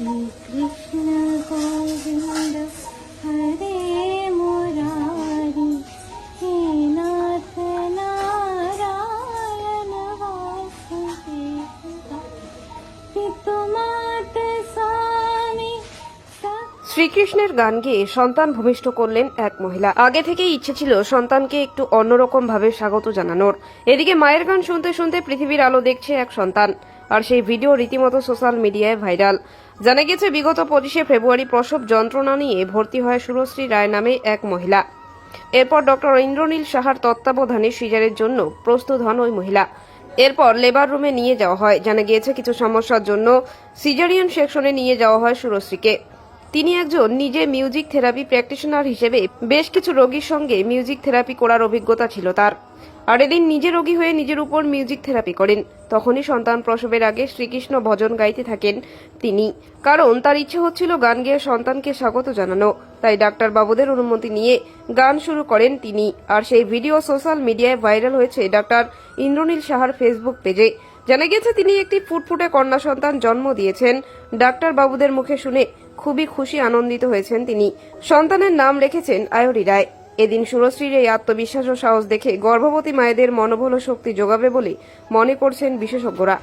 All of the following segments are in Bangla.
শ্রীকৃষ্ণের গান গিয়ে সন্তান ভূমিষ্ঠ করলেন এক মহিলা। আগে থেকেই ইচ্ছে ছিল সন্তানকে একটু অন্যরকম ভাবে স্বাগত জানানোর। এদিকে মায়ের গান শুনতে শুনতে পৃথিবীর আলো দেখছে এক সন্তান। আর সেই ভিডিও রীতিমতো সোশ্যাল মিডিয়ায় ভাইরাল। জানা গেছে বিগত পঁচিশে ফেব্রুয়ারি প্রসব যন্ত্রণা নিয়ে ভর্তি হয় সুরশ্রী রায় নামে এক মহিলা। এরপর ডক্টর ইন্দ্রনীল সাহার তত্ত্বাবধানে সিজারের জন্য প্রস্তুত হন ওই মহিলা। এরপর লেবার রুমে নিয়ে যাওয়া হয়। জানা গিয়েছে, কিছু সমস্যার জন্য সিজারিয়ান সেকশনে নিয়ে যাওয়া হয় সুরশ্রীকে তিনি একজন নিজে মিউজিক থেরাপি প্র্যাকটিশনার হিসেবে বেশ কিছু রোগীর সঙ্গে মিউজিক থেরাপি করার অভিজ্ঞতা ছিল তার। আর এদিন নিজে রোগী হয়ে নিজের উপর মিউজিক থেরাপি করেন। তখনই সন্তান প্রসবের আগে শ্রীকৃষ্ণ ভজন গাইতে থাকেন তিনি। কারণ তার ইচ্ছে হচ্ছিল গান গেয়ে সন্তানকে স্বাগত জানানো। তাই ডাক্তার বাবুদের অনুমতি নিয়ে গান শুরু করেন তিনি। আর সেই ভিডিও সোশ্যাল মিডিয়ায় ভাইরাল হয়েছে ডাক্তার ইন্দ্রনীল সাহার ফেসবুক পেজে জানা গেছে তিনি একটি ফুটফুটে কন্যা সন্তান জন্ম দিয়েছেন। ডাক্তার বাবুদের মুখে শুনে খুবই খুশি, আনন্দিত হয়েছেন তিনি। সন্তানের নাম রেখেছেন আয়রি রায়। এদিন সুরশ্রীর এই আত্মবিশ্বাস ও সাহস দেখে গর্ভবতী মায়েদের মনোবল শক্তি যোগাবে বলে মনে করছেন বিশেষজ্ঞরা।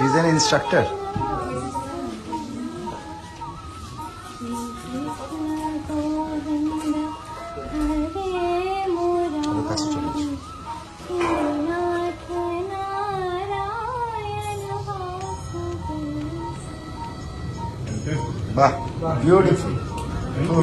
শি ইজ অ্যান ইনস্ট্রাক্টর বাহ বিউটিফুল